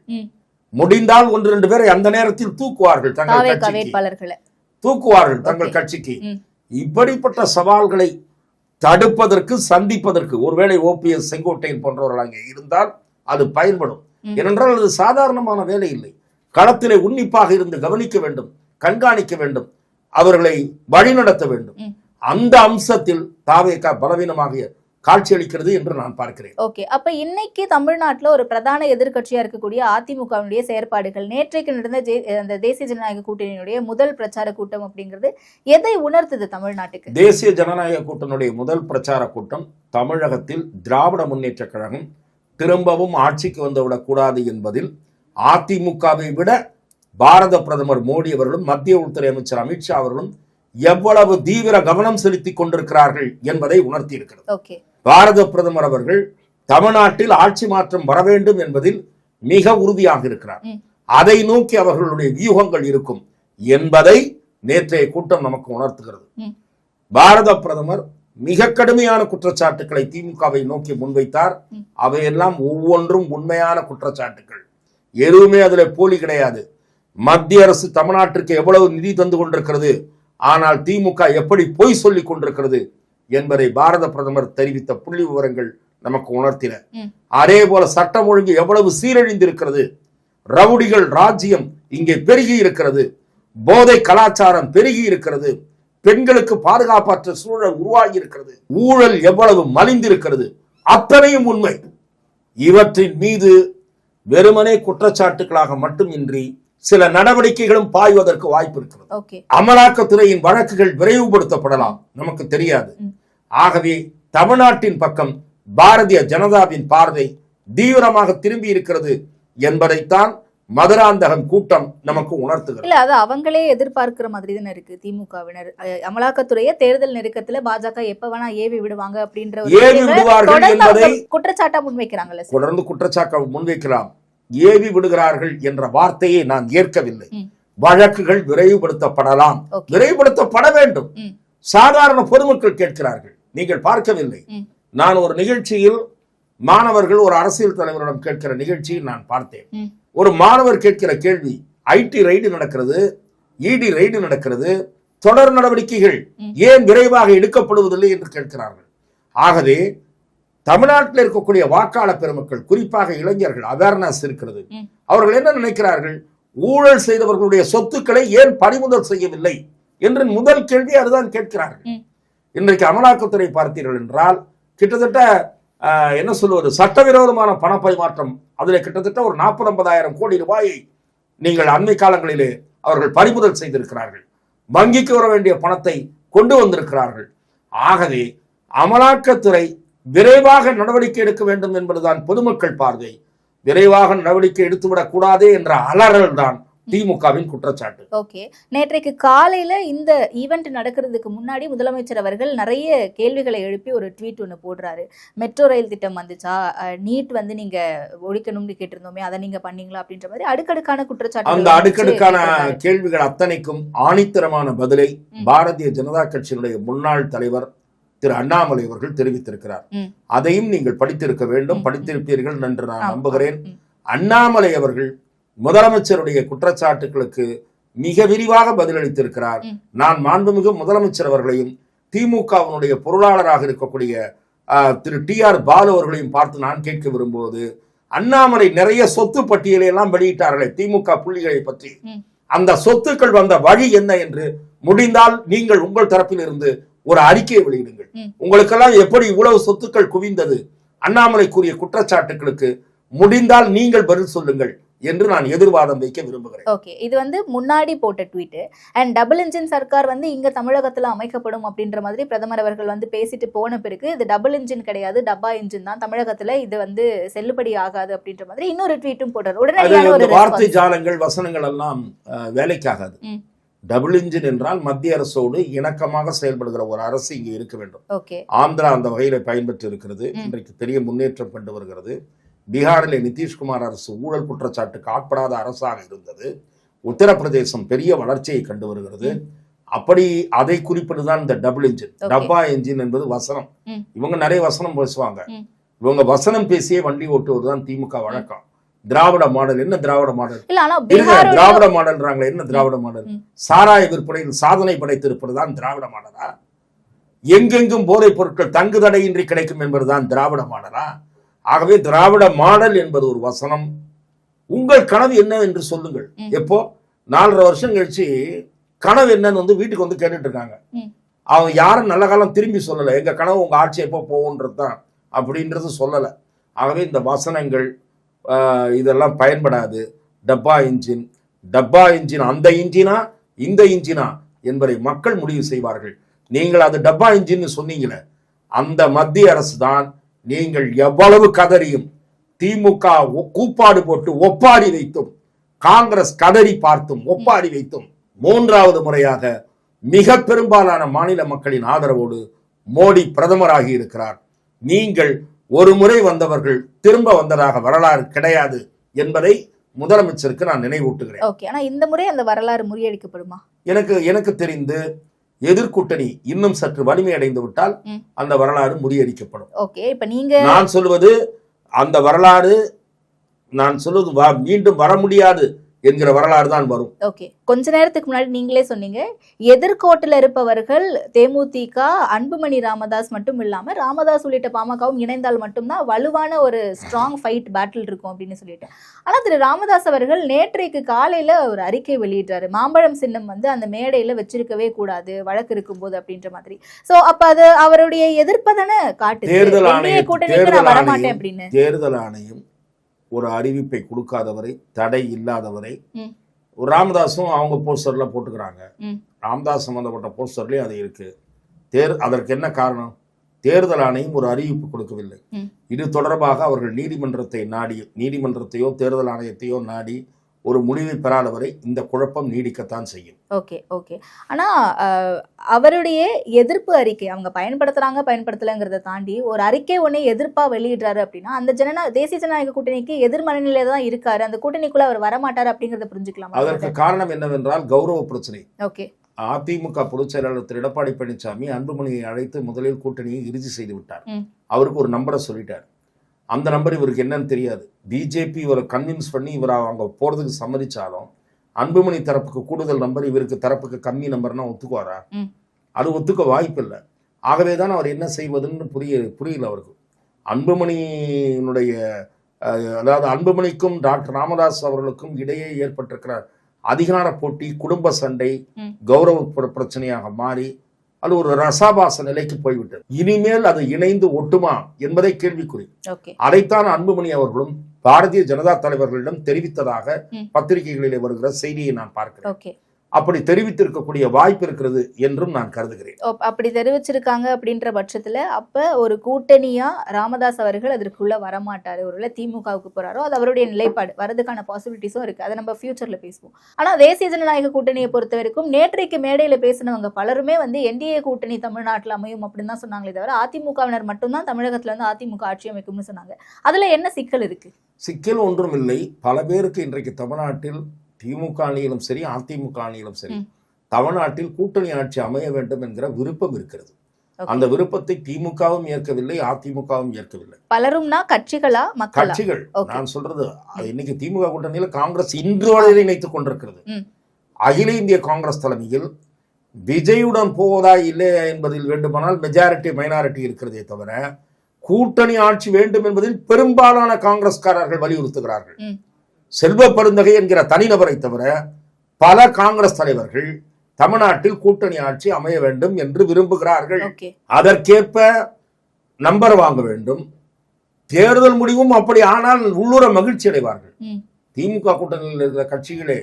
முடிந்தால் ஒன்று ரெண்டு பேரை அந்த நேரத்தில் தூக்குவார்கள் தங்கள் கட்சிக்கு தூக்குவார்கள் தங்கள். கட்சிக்கு. இப்படிப்பட்ட சவால்களை தடுப்பதற்கு சந்திப்பதற்கு ஒருவேளை ஓபிஎஸ் செங்கோட்டையன் போன்றவர்கள் அங்கே இருந்தால் அது பயன்படும். ஏனென்றால் அது சாதாரணமான வேலை இல்லை களத்திலே உன்னிப்பாக இருந்து கவனிக்க வேண்டும் கண்காணிக்க வேண்டும் அவர்களை வழிநடத்த வேண்டும். அந்த அம்சத்தில் தாவேகா பலவீனமாக காட்சியளிக்கிறது என்று நான் பார்க்கிறேன். ஓகே அப்ப இன்னைக்கு தமிழ்நாட்டுல ஒரு பிரதான எதிர்க்கட்சியா இருக்கக்கூடிய அதிமுகவினுடைய செயற்பாடுகள் நேற்றைக்கு நடந்த அந்த தேசிய ஜனநாயக கூட்டணியினுடைய முதல் பிரச்சார கூட்டம் அப்படிங்கிறது எதை உணர்த்துது தமிழ்நாட்டுக்கு? தேசிய ஜனநாயக கூட்டணியுடைய முதல் பிரச்சார கூட்டம் தமிழகத்தில் திராவிட முன்னேற்ற கழகம் திரும்பவும் ஆட்சிக்கு வந்துவிடக் கூடாது என்பதில் அதிமுகவை விட பாரத பிரதமர் மோடி அவர்களும் மத்திய உள்துறை அமைச்சர் அமித்ஷா அவர்களும் எவ்வளவு தீவிர கவனம் செலுத்திக் கொண்டிருக்கிறார்கள் என்பதை உணர்த்தி இருக்கிறது பாரத பிரதமர் அவர்கள் தமிழ்நாட்டில் ஆட்சி மாற்றம் வர வேண்டும் என்பதில் மிக உறுதியாக இருக்கிறார். அதை நோக்கி அவர்களுடைய வியூகங்கள் இருக்கும் என்பதை நேற்றைய கூட்டம் நமக்கு உணர்த்துகிறது. பாரத பிரதமர் மிக கடுமையான குற்றச்சாட்டுக்களை திமுகவை நோக்கி முன்வைத்தார். அவையெல்லாம் ஒவ்வொன்றும் உண்மையான குற்றச்சாட்டுகள் எதுவுமே அதுல போலி கிடையாது. மத்திய அரசு தமிழ்நாட்டிற்கு எவ்வளவு நிதி தந்து கொண்டிருக்கிறது ஆனால் திமுக எப்படி பொய் சொல்லிக் கொண்டிருக்கிறது என்பதை பாரத பிரதமர் தெரிவித்த புள்ளி விவரங்கள் நமக்கு உணர்த்தின. அதே போல சட்டம் ஒழுங்கு எவ்வளவு சீரழிந்திருக்கிறது ரவுடிகள் ராஜ்யம் இங்கே பெருகி இருக்கிறது போதை கலாச்சாரம் பெருகி இருக்கிறது பெண்களுக்கு பாதுகாப்பற்ற சூழல் உருவாகி இருக்கிறது ஊழல் எவ்வளவு மலிந்திருக்கிறது அத்தனையும் உண்மை. இவற்றின் மீது வெறுமனே குற்றச்சாட்டுகளாக மட்டுமின்றி சில நடவடிக்கைகளும் பாய்வதற்கு வாய்ப்பு இருக்கிறது. அமலாக்கத்துறையின் வழக்குகள் விரைவுபடுத்தப்படலாம். நமக்கு தெரியாது. ஆகவே தமிழ்நாட்டின் பக்கம் பாரதிய ஜனதாவின் பார்வை தீவிரமாக திரும்பி இருக்கிறது என்பதைத்தான் மதுராந்தகம் கூட்டம் நமக்கு உணர்த்துகிறது. இல்ல அது அவங்களே எதிர்பார்க்கிற மாதிரி தானே இருக்கு திமுகவினர். அமலாக்கத்துறைய தேர்தல் நெருக்கத்துல பாஜக எப்ப வேணா ஏவி விடுவாங்க அப்படின்ற ஏவி விடுவார்கள் என்பதை குற்றச்சாட்டா முன்வைக்கிறாங்கல்ல தொடர்ந்து குற்றச்சாட்டை முன்வைக்கலாம். ஏவி விடுகிறார்கள் என்ற வார்த்தையை நான் ஏற்கவில்லை. வழக்குகள் விரைவுபடுத்தப்படலாம். விரைவுபடுத்தப்பட வேண்டும். சாதாரண பொதுமக்கள் கேட்கிறார்கள். நீங்கள் பார்க்கவில்லை. நான் ஒரு நிகழ்ச்சியில் மாணவர்கள் ஒரு அரசியல் தலைவரிடம் கேட்கிற நிகழ்ச்சியில் நான் பார்த்தேன். ஒரு மாணவர் கேட்கிற கேள்வி ஐடி ரைடு நடக்கிறது இடி ரைடு நடக்கிறது தொடர் நடவடிக்கைகள். ஏன் விரைவாக எடுக்கப்படுவதில்லை என்று கேட்கிறார்கள் ஆகவே தமிழ்நாட்டில் இருக்கக்கூடிய வாக்காளர் பெருமக்கள் குறிப்பாக இளைஞர்கள் அவேர்னஸ் இருக்கிறது. அவர்கள் என்ன நினைக்கிறார்கள் ஊழல் செய்தவர்களுடைய சொத்துக்களை ஏன் பறிமுதல் செய்யவில்லை என்று முதல் கேள்வி அதுதான் கேட்கிறார்கள். இன்றைக்கு அமலாக்கத்துறை பார்த்தீர்கள் என்றால் கிட்டத்தட்ட என்ன சொல்வது சட்டவிரோதமான பண பரிமாற்றம் அதில் கிட்டத்தட்ட ஒரு நாற்பது ஐம்பதாயிரம் கோடி ரூபாயை நீங்கள் அண்மை காலங்களிலே அவர்கள் பறிமுதல் செய்திருக்கிறார்கள். வங்கிக்கு வர வேண்டிய பணத்தை கொண்டு வந்திருக்கிறார்கள். ஆகவே அமலாக்கத்துறை விரைவாக நடவடிக்கை எடுக்க வேண்டும் என்பதுதான் பொதுமக்கள் பார்வை. விரைவாக நடவடிக்கை எடுத்துவிடக் கூடாதே என்ற அலறல் தான் திமுகவின் குற்றச்சாட்டு ஓகே நேற்றைக்கு காலையில இந்த ஈவெண்ட் நடக்கிறதுக்கு முன்னாடி முதலமைச்சர் அவர்கள் நிறைய கேள்விகளை எழுப்பி ஒரு ட்வீட் ஒன்று போடுறாரு மெட்ரோ ரயில் திட்டம் வந்துச்சா நீட் வந்து நீங்க ஒழிக்கணும்னு கேட்டிருந்தோமே அதை நீங்க பண்ணீங்களா அப்படின்ற மாதிரி அடுக்கடுக்கான குற்றச்சாட்டு அந்த அடுக்கடுக்கான கேள்விகள் அத்தனைக்கும் ஆணித்தரமான பதிலை. பாரதிய ஜனதா கட்சியினுடைய முன்னாள் தலைவர் திரு அண்ணாமலை அவர்கள் தெரிவித்திருக்கிறார். அதையும் நீங்கள் படித்திருக்க வேண்டும். படித்திருப்பீர்கள் என்று நான். நம்புகிறேன். அண்ணாமலை அவர்கள் முதலமைச்சருடைய குற்றச்சாட்டுகளுக்கு மிக விரிவாக பதிலளித்திருக்கிறார். நான் மாண்புமிகு முதலமைச்சர் அவர்களையும் திமுகவினுடைய பொருளாளராக இருக்கக்கூடிய திரு டி ஆர் பாலு அவர்களையும் பார்த்து நான் கேட்க விரும்புவது அண்ணாமலை நிறைய சொத்து பட்டியலை எல்லாம் வெளியிட்டார்களே திமுக புள்ளிகளை பற்றி. அந்த சொத்துக்கள் வந்த வழி என்ன என்று முடிந்தால் நீங்கள் உங்கள் தரப்பில் இருந்து ஒரு அறிக்கையை வெளியிடுங்கள். உங்களுக்கெல்லாம் எப்படி இவ்வளவு சொத்துக்கள் குவிந்தது அண்ணாமலை கூறிய குற்றச்சாட்டுகளுக்கு முடிந்தால் நீங்கள் பதில் சொல்லுங்கள் என்று நான் எதிர்வாதம் வைக்க விரும்புகிறேன். ஓகே இது வந்து முன்னாடி போட்ட ட்வீட் அண்ட் டபுள் இன்ஜின் சர்க்கார் வந்து இங்க தமிழகத்துல அமைக்கப்படும் அப்படின்ற மாதிரி பிரதமர் அவர்கள் வந்து பேசிட்டு போன பிறகு இது டபுள் இன்ஜின் கிடையாது டப்பா இன்ஜின் தான். தமிழகத்துல இது வந்து செல்லுபடி ஆகாது அப்படின்ற மாதிரி இன்னொரு ட்வீட்டும் போடுறாரு. இந்த வார்த்தை. ஜாலங்கள் வசனங்கள் எல்லாம் வேலைக்காகாது. டபுள் இன்ஜின் என்றால் மத்திய அரசோடு இணக்கமாக செயல்படுகிற ஒரு அரசு இங்கே இருக்க வேண்டும். ஓகே ஆந்திரா அந்த வகையில பயன்பெற்று இருக்கிறது. இன்றைக்கு பெரிய முன்னேற்றம் கண்டு வருகிறது. பீகாரிலே நிதிஷ்குமார் அரசு ஊழல் குற்றச்சாட்டுக்கு ஆட்படாத அரசாக இருந்தது உத்தரப்பிரதேசம் பெரிய வளர்ச்சியை கண்டு வருகிறது. அப்படி அதை குறிப்பிட்டு தான் இந்த டபுள் இன்ஜின். டப்பா இன்ஜின் என்பது வசனம். இவங்க நிறைய வசனம் பேசுவாங்க. இவங்க வசனம் பேசியே வண்டி ஓட்டுவதுதான் திமுக வழக்கம் திராவிட மாடல் என்ன திராவிட மாடல் திராவிட மாடல்ன்றாங்களே என்ன திராவிட மாடல். சாராய விற்பனையில் சாதனை படைத்திருப்பது தான் திராவிட மாடலா எங்கெங்கும் போதைப் பொருட்கள் தங்கு தடையின்றி கிடைக்கும் என்பதுதான் திராவிட மாடலா ஆகவே திராவிட மாடல் என்பது ஒரு வசனம். உங்கள் கனவு என்ன என்று சொல்லுங்கள். எப்போ? நாலரை வருஷம் கழிச்சு கனவு என்னன்னு வந்து வீட்டுக்கு வந்து கேட்டுட்டு இருக்காங்க. அவங்க யாரும் நல்ல காலம் திரும்பி சொல்லலை. எங்க கனவு உங்க ஆட்சி எப்போ போகுன்றது தான் அப்படின்றது சொல்லலை. ஆகவே இந்த வசனங்கள் இதெல்லாம் பயன்படாது. டப்பா இன்ஜின். டப்பா இன்ஜின் அந்த இன்ஜினா இந்த இன்ஜினா என்பதை மக்கள் முடிவு செய்வார்கள். நீங்கள் அது டப்பா இன்ஜின் சொன்னீங்களே அந்த மத்திய அரசு தான் நீங்கள் எவ்வளவு கதறியும் திமுக கூப்பாடு போட்டு ஒப்பாரி வைத்தும் காங்கிரஸ் கதறி பார்த்தும் ஒப்பாரி வைத்தும் மூன்றாவது முறையாக மிக பெரும்பாலான மாநில மக்களின் ஆதரவோடு மோடி பிரதமராகி இருக்கிறார். நீங்கள் ஒரு முறை வந்தவர்கள் திரும்ப வந்ததாக வரலாறு கிடையாது என்பதை முதலமைச்சருக்கு நான் நினைவூட்டுகிறேன். ஓகே ஆனா இந்த முறை அந்த வரலாறு முறியடிக்கப்படுமா? எனக்கு எனக்கு தெரிந்து எதிர்க்கூட்டணி இன்னும் சற்று வலிமை அடைந்து விட்டால். அந்த வரலாறு முறியடிக்கப்படும் ஓகே இப்ப நீங்க நான் சொல்வது அந்த வரலாறு நான் சொல்வது மீண்டும் வர முடியாது என்கிற வரலாறு தான் வரும். ஓகே கொஞ்ச நேரத்துக்கு முன்னாடி நீங்களே சொன்னீங்க. எதிர்கோட்டில் இருப்பவர்கள் தேமுதிக அன்புமணி ராமதாஸ் மட்டும் இல்லாம ராமதாஸ் உள்ளிட்ட பாமகவும் இணைந்தால் மட்டும்தான் வலுவான ஒரு ஸ்ட்ராங் ஃபைட் பேட்டில் இருக்கும் அப்படின்னு சொல்லிட்டு. ஆனா திரு ராமதாஸ் அவர்கள் நேற்றைக்கு காலையில ஒரு அறிக்கை வெளியிட்டாரு. மாம்பழம் சின்னம் வந்து அந்த மேடையில வச்சிருக்கவே கூடாது வழக்கு இருக்கும்போது அப்படின்ற மாதிரி. சோ அப்ப அது அவருடைய எதிர்ப்பை தானே காட்டுது. தேர்தல் ஆணையம் கூட்டணிக்கு நான் வரமாட்டேன் அப்படின்னு. தேர்தல் ஆணையம் ஒரு அறிவிப்பை கொடுக்காதவரை தடை இல்லாதவரை. ஒரு ராமதாஸும் அவங்க போஸ்டர்ல போட்டுக்கிறாங்க. ராமதாஸ் சம்பந்தப்பட்ட போஸ்டர்லயும் அது இருக்கு தேர் அதற்கு என்ன காரணம் தேர்தல் ஆணையம் ஒரு அறிவிப்பு கொடுக்கவில்லை. இது தொடர்பாக அவர்கள் நீதிமன்றத்தை நாடி நீதிமன்றத்தையோ தேர்தல் ஆணையத்தையோ நாடி ஒரு முடிவை பெறாத வரை இந்த குழப்பம் நீடிக்கத்தான் செய்யும். Okay okay. ஆனா அஹ், அவருடைய எதிர்ப்பு அறிக்கை அவங்க பயன்படுத்துறாங்க பயன்படுத்தலைங்கிறத தாண்டி ஒரு அறிக்கை ஒண்ணே எதிர்ப்பா வெளியிடுறாரு அப்படின்னா அந்த ஜனநா தேசிய ஜனநாயக கூட்டணிக்கு எதிர் மனநிலையில தான் இருக்காரு. அந்த கூட்டணிக்குள்ள அவர் வரமாட்டாரு அப்படிங்கறத புரிஞ்சுக்கலாம்? அதற்கு காரணம் என்னவென்றால் கௌரவ பிரச்சனை. ஓகே. அதிமுக பொதுச் செயலாளர் திரு எடப்பாடி பழனிசாமி அன்புமணியை அழைத்து முதலில் கூட்டணியை இறுதி செய்து விட்டார். அவருக்கு ஒரு நம்பரை சொல்லிட்டார். அந்த நம்பர் இவருக்கு என்னன்னு தெரியாது பிஜேபி இவரை கன்வின்ஸ் பண்ணி இவர் அவங்க போறதுக்கு சம்மதிச்சாலும் அன்புமணி தரப்புக்கு கூடுதல் நம்பர் இவருக்கு தரப்புக்கு கம்மி நம்பர்னா ஒத்துக்குவாரா. அது ஒத்துக்க வாய்ப்பில்லை ஆகவே தான் அவர் என்ன செய்வதுன்னு புரிய புரியல அவருக்கு அன்புமணியினுடைய அதாவது அன்புமணிக்கும் டாக்டர் ராமதாஸ் அவர்களுக்கும் இடையே ஏற்பட்டிருக்கிற அதிகார போட்டி குடும்ப சண்டை. கௌரவ பிர- பிரச்சனையாக மாறி அது ஒரு ரசாபாச நிலைக்கு போய்விட்டது. இனிமேல் அது இணைந்து ஒட்டுமா என்பதை கேள்விக்குறி. அதைத்தான் அன்புமணி அவர்களும் பாரதிய ஜனதா தலைவர்களிடம் தெரிவித்ததாக. பத்திரிகைகளிலே வருகிற செய்தியை நான் பார்க்கிறேன். அப்படி தெரிவித்திருக்கக்கூடிய வாய்ப்பு இருக்கிறது என்றும் நான் கருதுகிறேன். அப்படி தெரிவிச்சிருக்காங்க அப்படின்ற பட்சத்துல அப்ப ஒரு கூட்டணியா ராமதாஸ் அவர்கள் அதற்குள்ள வரமாட்டாரு. ஒருவேளை திமுகவுக்கு போறாரோ அது அவருடைய நிலைப்பாடு. வரதுக்கான பாசிபிலிட்டிஸும் இருக்கு. அதை நம்ம ஃபியூச்சர்ல பேசுவோம். ஆனா தேசிய ஜனநாயக கூட்டணியை பொறுத்த வரைக்கும் நேற்றைக்கு மேடையில பேசினவங்க பலருமே வந்து என்டிஏ கூட்டணி தமிழ்நாட்டில் அமையும் அப்படின்னு தான் சொன்னாங்களே தவிர அதிமுகவினர் மட்டும்தான் தமிழகத்துல வந்து அதிமுக ஆட்சி அமைக்கும்னு சொன்னாங்க. அதுல என்ன சிக்கல் இருக்கு? சிக்கல் ஒன்றும் இல்லை. பல பேருக்கு இன்றைக்கு தமிழ்நாட்டில் திமுக அணியிலும் சரி அதிமுக அணியிலும் சரி. தமிழ்நாட்டில் கூட்டணி ஆட்சி அமைய வேண்டும் என்கிற விருப்பம் இருக்கிறது. அந்த விருப்பத்தை திமுகவும் ஏற்கவில்லை அதிமுகவும் ஏற்கவில்லை பலரும்னா கட்சிகளா கட்சிகள். நான் சொல்றது இன்னைக்கு திமுக கூட்டணியில காங்கிரஸ் இன்று வரை இணைத்துக் கொண்டிருக்கிறது. அகில இந்திய காங்கிரஸ் தலைமையில் விஜயுடன் போவதா இல்லையா என்பதில் வேண்டுமானால் மெஜாரிட்டி மைனாரிட்டி இருக்கிறதே தவிர கூட்டணி ஆட்சி வேண்டும் என்பதில் பெரும்பாலான காங்கிரஸ்காரர்கள் வலியுறுத்துகிறார்கள். செல்வ பெருந்தகை என்கிற தனிநபரை தவிர பல காங்கிரஸ் தலைவர்கள் தமிழ்நாட்டில் கூட்டணி ஆட்சி அமைய வேண்டும் என்று விரும்புகிறார்கள். அதற்கேற்ப நம்பர் வாங்க வேண்டும். தேர்தல் முடிவும் அப்படி ஆனால் உள்ளூர மகிழ்ச்சி அடைவார்கள். திமுக கூட்டணியில் இருக்கிற கட்சிகளே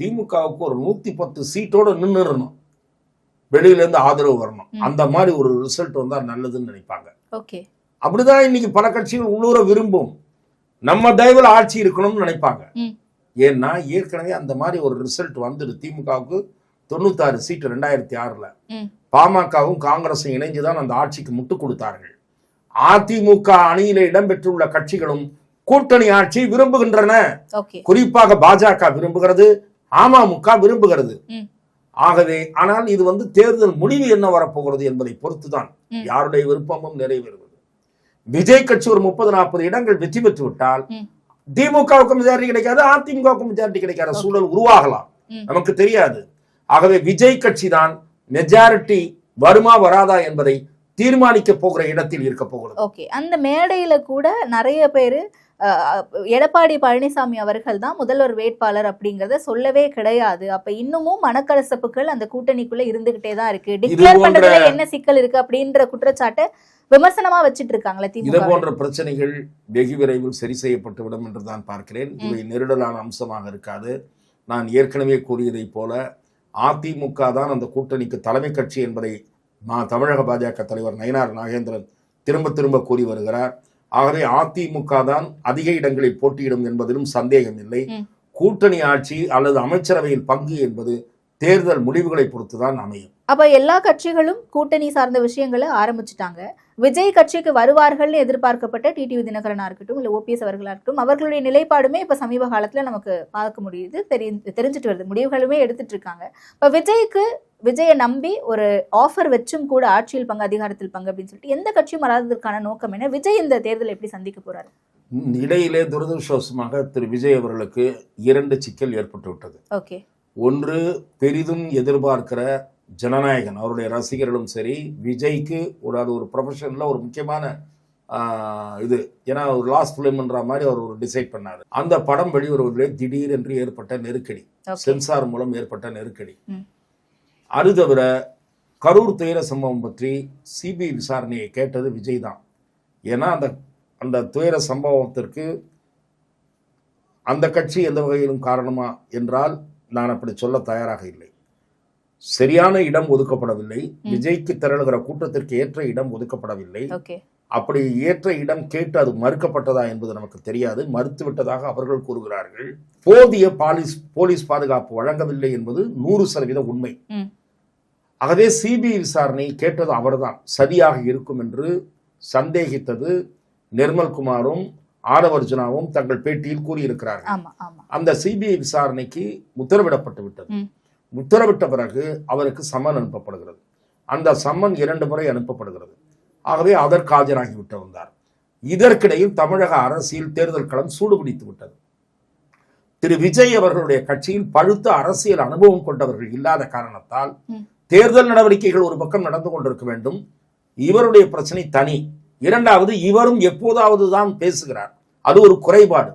திமுகவுக்கு ஒரு நூத்தி பத்து சீட்டோட நின்றுடணும் வெளியில இருந்து ஆதரவு வரணும். அந்த மாதிரி ஒரு ரிசல்ட் வந்தா நல்லதுன்னு நினைப்பாங்க. அப்படிதான் இன்னைக்கு பல கட்சிகள் உள்ளூர விரும்பும். நம்ம தயவுல ஆட்சி இருக்கணும்னு நினைப்பாங்க. ஏன்னா ஏற்கனவே அந்த மாதிரி ஒரு ரிசல்ட் வந்துடு திமுகவுக்கு தொண்ணூத்தாறு சீட்டு ரெண்டாயிரத்தி ஆறுல. பாமகவும் காங்கிரஸும் இணைந்துதான் அந்த ஆட்சிக்கு முட்டு கொடுத்தார்கள். அதிமுக அணியிலே இடம்பெற்றுள்ள கட்சிகளும் கூட்டணி ஆட்சி விரும்புகின்றன. குறிப்பாக பாஜக விரும்புகிறது அமமுக விரும்புகிறது. ஆகவே ஆனால் இது வந்து தேர்தல் முடிவு என்ன வரப்போகிறது என்பதை பொறுத்துதான். யாருடைய விருப்பமும் நிறைவேறுவது விஜய் கட்சி ஒரு முப்பது நாற்பது இடங்கள் வெற்றி பெற்று விட்டால். திமுகவுக்கு மெஜாரிட்டி கிடைக்காது அதிமுகவுக்கு மெஜாரிட்டி கிடைக்காத சூழல் உருவாகலாம். நமக்கு தெரியாது. ஆகவே விஜய் கட்சி தான் மெஜாரிட்டி வருமா வராதா என்பதை தீர்மானிக்க போகிற இடத்தில் இருக்க போகிறது. ஓகே. அந்த மேடையில கூட நிறைய பேர் எடப்பாடி பழனிசாமி அவர்கள் தான் முதல்வர் வேட்பாளர் அப்படிங்கறத சொல்லவே கிடையாது. அப்ப இன்னமும் மனக்கலசப்புகள் அந்த கூட்டணிக்குள்ள இருந்துகிட்டே தான் இருக்கு. டிக்ளேர் பண்றதுல என்ன சிக்கல் இருக்கு அப்படின்ற குற்றச்சாட்டை விமர்சனமா வச்சிட்டு இருக்காங்களே இது போன்ற பிரச்சனைகள் வெகு விரைவில் சரி செய்யப்பட்டு விடும் என்று தான் பார்க்கிறேன். இவை நெருடலான அம்சமாக இருக்காது. நான் ஏற்கனவே கூறியதைப் போல அதிமுக தான் அந்த கூட்டணிக்கு தலைமை கட்சி என்பதை மா- தமிழக பாஜக தலைவர் நயினார் நாகேந்திரன் திரும்ப திரும்ப கூறி வருகிறார். ஆகவே அதிமுக தான் அதிக இடங்களில் போட்டியிடும் என்பதிலும் சந்தேகம் இல்லை. கூட்டணி ஆட்சி அல்லது அமைச்சரவையில் பங்கு என்பது தேர்தல் முடிவுகளை பொறுத்துதான் அமையும். அப்ப எல்லா கட்சிகளும் கூட்டணி சார்ந்த விஷயங்களை ஆரம்பிச்சுட்டாங்க. விஜய் கட்சிக்கு வருவார்கள்னு எதிர்பார்க்கப்பட்ட டிடிவி தினகரனா இருக்கட்டும் இல்ல ஓபிஎஸ் அவர்களா இருக்கட்டும் அவர்களுடைய நிலைப்பாடுமே இப்ப சமீப காலத்துல நமக்கு பார்க்க முடியுது. தெரி தெரிஞ்சுட்டு வருது. முடிவுகளுமே எடுத்துட்டு இருக்காங்க. இப்ப விஜய்க்கு விஜயை நம்பி ஒரு ஆஃபர் வச்சும் கூட ஆட்சியில் பங்கு அதிகாரத்தில் பங்கு அப்படின்னு சொல்லிட்டு எந்த கட்சியும் வராததற்கான நோக்கம் என்ன? விஜய் இந்த தேர்தலை எப்படி சந்திக்க போறாரு? இடையிலே துரதிருஷ்டவசமாக திரு விஜய் அவர்களுக்கு இரண்டு சிக்கல் ஏற்பட்டு விட்டது. ஓகே. ஒன்று பெரிதும் எதிர்பார்க்கிற ஜனநாயகன் அவருடைய ரசிகர்களும் சரி விஜய்க்கு ஒரு அது ஒரு ப்ரொஃபஷனில் ஒரு முக்கியமான இது. ஏன்னா ஒரு லாஸ்ட் ஃபிலிம்ன்ற மாதிரி அவர் ஒரு டிசைட் பண்ணார். அந்த படம் வெளிவருவதிலே திடீரென்று ஏற்பட்ட நெருக்கடி. சென்சார் மூலம் ஏற்பட்ட நெருக்கடி. அது தவிர கரூர் துயர சம்பவம் பற்றி சிபிஐ விசாரணையை கேட்டது விஜய் தான். ஏன்னா அந்த அந்த துயர சம்பவத்திற்கு அந்த கட்சி எந்த வகையிலும் காரணமா என்றால் நான் அப்படி சொல்ல தயாராக இல்லை. சரியான இடம் ஒதுக்கப்படவில்லை. விஜய்க்கு திரளுகிற கூட்டத்திற்கு ஏற்ற இடம் ஒதுக்கப்படவில்லை. அப்படி ஏற்ற இடம் கேட்டு அது மறுக்கப்பட்டதா என்பது நமக்கு தெரியாது. மறுத்து விட்டதாக அவர்கள் கூறுகிறார்கள். போதிய பாலிஸ் போலீஸ் பாதுகாப்பு வழங்கவில்லை என்பது நூறு சதவீத உண்மை. ஆகவே சிபிஐ விசாரணை கேட்டது அவர்தான். சரியாக இருக்கும் என்று சந்தேகித்தது நிர்மல்குமாரும் ஆரவர்ஜுனாவும் தங்கள் பேட்டியில் கூறியிருக்கிறார்கள். அந்த சிபிஐ விசாரணைக்கு உத்தரவிடப்பட்டு விட்டது. உத்தரவிட்ட பிறகு அவருக்கு சம்மன் அனுப்பப்படுகிறது. அந்த சம்மன் இரண்டு முறை அனுப்பப்படுகிறது. ஆகவே அதற்கு ஆஜராகி விட்டு வந்தார். இதற்கிடையில் தமிழக அரசியல் தேர்தல் களம் சூடுபிடித்து விட்டது. திரு விஜய் அவர்களுடைய கட்சியில் பழுத்த அரசியல் அனுபவம் கொண்டவர்கள் இல்லாத காரணத்தால். தேர்தல் நடவடிக்கைகள் ஒரு பக்கம் நடந்து கொண்டிருக்க வேண்டும். இவருடைய பிரச்சனை தனி. இரண்டாவது இவரும் எப்போதாவது தான் பேசுகிறார். அது ஒரு குறைபாடு.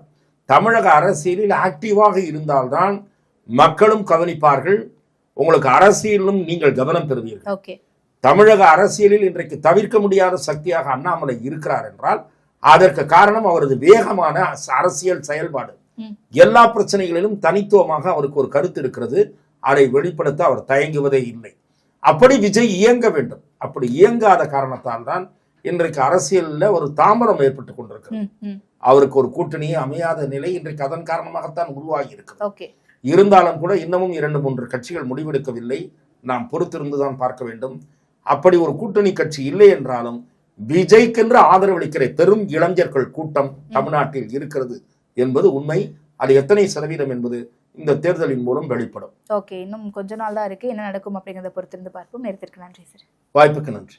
தமிழக அரசியலில் ஆக்டிவாக இருந்தால்தான் மக்களும் கவனிப்பார்கள். உங்களுக்கு அரசியலிலும் நீங்கள் கவனம் பெறுவீர்கள். தமிழக அரசியலில் இன்றைக்கு தவிர்க்க முடியாத சக்தியாக அண்ணாமலை இருக்கிறார் என்றால் அதற்கு காரணம் அவரது வேகமான அரசியல் செயல்பாடு. எல்லா பிரச்சனைகளிலும் தனித்துவமாக அவருக்கு ஒரு கருத்து இருக்கிறது. அதை வெளிப்படுத்த அவர் தயங்குவதே இல்லை. அப்படி விஜய் இயங்க வேண்டும். அப்படி இயங்காத காரணத்தால் தான் இன்றைக்கு அரசியலில் ஒரு தாமரம் ஏற்பட்டு ம். அவருக்கு ஒரு கூட்டணி அமையாத நிலை இன்றைக்கு அதன் காரணமாகத்தான் உருவாகி இருக்கிறது ஓகே. இருந்தாலும் கூட இன்னமும் இரண்டு மூன்று கட்சிகள் முடிவெடுக்கவில்லை. நாம் பொறுத்திருந்து தான் பார்க்க வேண்டும். அப்படி ஒரு கூட்டணி கட்சி இல்லை என்றாலும் விஜய்க்கென்று ஆதரவளிக்கிற பெரும் இளைஞர்கள் கூட்டம் தமிழ்நாட்டில் இருக்கிறது என்பது உண்மை. அது எத்தனை சதவீதம் என்பது இந்த தேர்தலின் மூலம் வெளிப்படும். ஓகே இன்னும் கொஞ்ச நாள் தான் இருக்கு. என்ன நடக்கும் அப்படிங்கிறத பொறுத்திருந்து பார்ப்போம். நேரத்திற்கு நன்றி சார். வாய்ப்புக்கு நன்றி.